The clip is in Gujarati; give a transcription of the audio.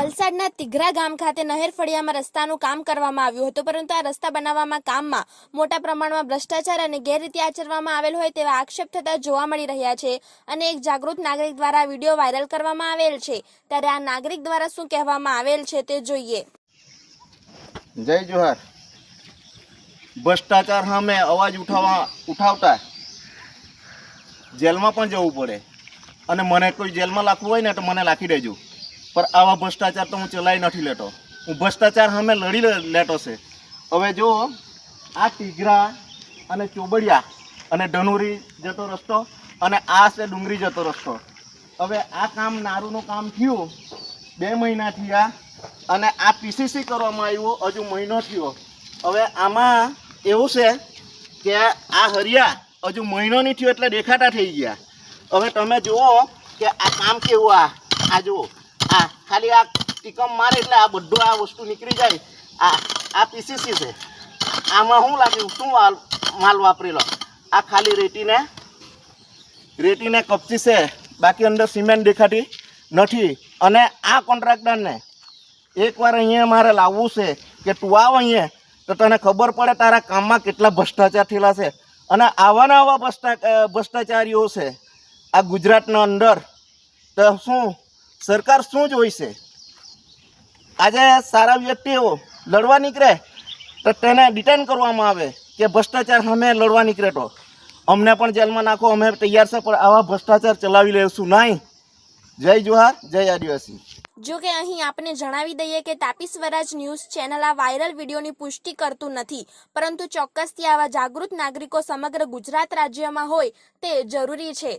વલસાડના તિઘરા ગામ ખાતે નહેર ફળિયામાં રસ્તાનું કામ કરવામાં આવ્યું હતું, પરંતુ આ રસ્તા બનાવવામાં કામમાં મોટા પ્રમાણમાં ભ્રષ્ટાચાર અને ગેરરીતિ આચરવામાં આવેલ હોય તેવા આક્ષેપ થતા જોવા મળી રહ્યા છે અને એક જાગૃત નાગરિક દ્વારા વીડિયો વાયરલ કરવામાં આવેલ છે. ત્યારે આ નાગરિક દ્વારા શું કહેવામાં આવેલ છે તે જોઈએ. જય જોહાર. ભ્રષ્ટાચાર સામે અવાજ ઉઠાવવા ઉઠાવતા જેલમાં પણ જવું પડે. અને મને કોઈ જેલમાં લાખવું હોય ને તો મને લાખી દેજો. પણ આવા ભ્રષ્ટાચાર તો હું ચલાવી નથી લેતો. હું ભ્રષ્ટાચાર સામે લડી લેતો છે. હવે જો આ ટીગરા અને ચોબડિયા અને ધનુરી જતો રસ્તો અને આ છે ડુંગરી જતો રસ્તો. હવે આ કામ નારુનું કામ થયું. બે મહિના થયા અને આ પીસીસી કરવામાં આવ્યું, હજુ મહિનો થયો. હવે આમાં એવું છે કે આ હરિયા હજુ મહિનો નહીં થયો એટલે દેખાતા થઈ ગયા. હવે તમે જુઓ કે આ કામ કેવું આ આ જુઓ. આ, ખાલી આ ટીકમ મારે એટલે આ બધું આ વસ્તુ નીકળી જાય. આ આ પીસીસી છે. આમાં શું લાગ્યું? શું માલ વાપરેલો? આ ખાલી રેતીને રેતીને કપચી છે. બાકી અંદર સિમેન્ટ દેખાતી નથી. અને આ કોન્ટ્રાક્ટરને એકવાર અહીંયા મારે લાવવું છે કે તું આવ અહીંયા, તો તને ખબર પડે તારા કામમાં કેટલા ભ્રષ્ટાચાર થયેલા છે. અને આવાના આવા ભ્રષ્ટા ભ્રષ્ટાચારીઓ છે. આ ગુજરાતના અંદર, તો શું સરકાર શું જોઈશે આજે સારા વ્યક્તિઓ લડવા નીકળે તો તેને ડિટેન કરવામાં આવે કે ભ્રષ્ટાચાર અમે લડવા નીકળે તો. અમને પણ જેલમાં નાખો, અમે તૈયાર છે, પણ આવા ભ્રષ્ટાચાર ચલાવી લેશું નહીં. જય જોહાર, જય આદિવાસી. જો કે અહીં આપને જણાવી દઈએ કે તાપી સ્વરાજ ન્યૂઝ ચેનલ આ વાયરલ વિડીયોની પુષ્ટિ કરતું નથી, પરંતુ ચોક્કસથી આવા જાગૃત નાગરિકો સમગ્ર ગુજરાત રાજ્યમાં હોય તે જરૂરી છે.